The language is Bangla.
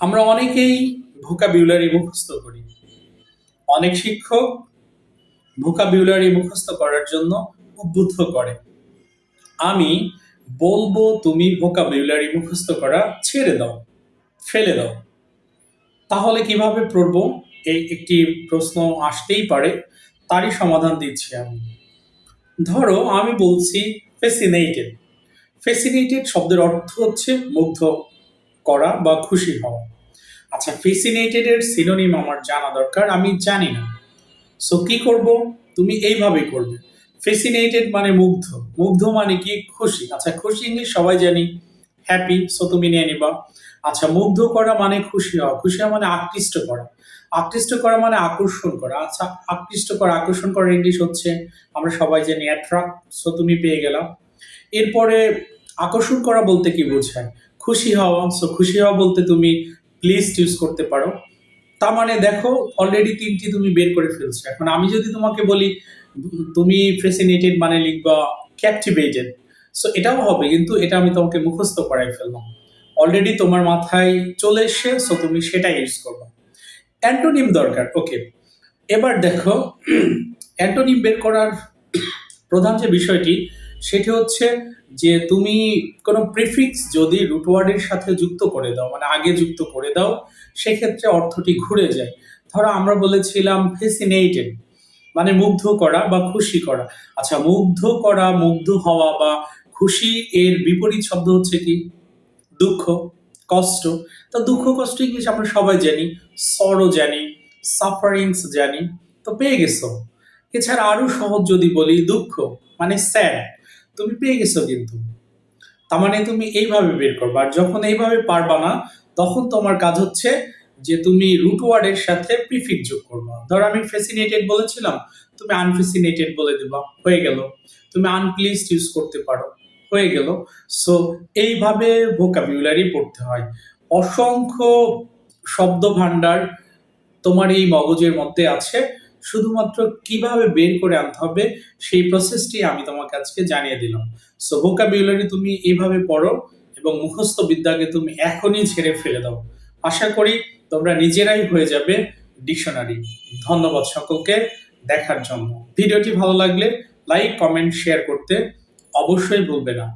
আমরা অনেকেই ভোকাবিউলারি মুখস্থ করি। অনেক শিক্ষক ভোকাবিউলারি মুখস্থ করার জন্য উদ্বুদ্ধ করে। আমি বলব তুমি ভোকাবিউলারি মুখস্থ করা ছেড়ে দাও, ফেলে দাও। তাহলে কীভাবে পড়ব? এই একটি প্রশ্ন আসতেই পারে, তারই সমাধান দিচ্ছি আমি। ধরো আমি বলছি ফেসিনেটেড ফেসিনেটেড শব্দের অর্থ হচ্ছে মুগ্ধ। করা বা খুশি হওয়া। আচ্ছা ফেসিনেটেড এর সিনোনিম আমার জানা দরকার, আমি জানি না। সো কি করব? তুমি এইভাবে করবে। ফেসিনেটেড মানে মুগ্ধ। মুগ্ধ মানে কি? খুশি। আচ্ছা খুশি ইংলিশ সবাই জানি। হ্যাপি সো তুমি নিয়ে নিবা। আচ্ছা মুগ্ধ করা মানে খুশি হওয়া। খুশি হওয়া মানে আকৃষ্ট করা। আকৃষ্ট করা মানে আকর্ষণ করা। আচ্ছা আকৃষ্ট করা, আকর্ষণ করার ইংলিশ হচ্ছে, আমরা সবাই জানি অ্যাট্রাক্ট সো তুমি পেয়ে গেলাম। এরপরে, আকর্ষণ করা বলতে কি বোঝায়? খুশি হওয়া সো খুশি হওয়া বলতে তুমি প্লিজ ইউজ করতে পারো। তার মানে দেখো অলরেডি তিনটি তুমি বের করে ফেলছো। এখন আমি যদি তোমাকে বলি, তুমি ফেসিনেটেড মানে লিখবা ক্যাপটিভেটেড সো এটাও হবে, কিন্তু এটা আমি তোমাকে মুখস্থ করাই ফেললাম। অলরেডি তোমার মাথায় চলে এসছে সো তুমি সেটা ইউজ করবে। অ্যান্টোনিম দরকার ওকে এবার দেখো, অ্যান্টোনিম বের করার প্রধান যে বিষয়টি সেটি হচ্ছে যে তুমি কোনো প্রিফিক্স যদি রুট ওয়ার্ডের সাথে যুক্ত করে দাও মানে আগে যুক্ত করে দাও, সেক্ষেত্রে অর্থটি ঘুরে যায়। ধরো আমরা বলেছিলাম ফেসিনেটেড মানে মুগ্ধ করা বা খুশি করা। আচ্ছা মুগ্ধ করা, মুগ্ধ হওয়া বা খুশি এর বিপরীত শব্দ হচ্ছে কি? দুঃখ, কষ্ট। তো দুঃখ, কষ্ট ইংলিশ আমরা সবাই জানি সরো জানি সাফারিংস জানি, তো পেয়ে গেছো। এছাড়া আরও সহজ যদি বলি, দুঃখ মানে স্যাড তুমি পেয়ে গেছো কিন্তু। তার মানে তুমি এইভাবে বের করবা। আর যখন এইভাবে পারবা না, তখন তোমার কাজ হচ্ছে যে তুমি রুট ওয়ার্ডের সাথে প্রিফিক যোগ করবা। ধর আমি ফেসিনেটেড বলেছিলাম, তুমি আনফেসিনেটেড বলে দিবা, হয়ে গেল। তুমি আনপ্লিজড ইউজ করতে পারো, হয়ে গেল। সো এইভাবে ভোকাবিউলারি পড়তে হয়। অসংখ্য শব্দ ভাণ্ডার তোমার এই মগজের মধ্যে আছে। শুধুমাত্র কীভাবে বের করে আনতে হবে, সেই প্রসেসটি আমি তোমাকে আজকে জানিয়ে দিলাম। সো ভোকাবিউলারি তুমি এইভাবে পড়ো এবং মুখস্থ বিদ্যাকে তুমি এখনই ছেড়ে ফেলে দাও। আশা করি তোমরা নিজেরাই হয়ে যাবে ডিকশনারি ধন্যবাদ সকলকে, দেখার জন্য। ভিডিওটি ভালো লাগলে লাইক কমেন্ট শেয়ার করতে অবশ্যই ভুলবে না।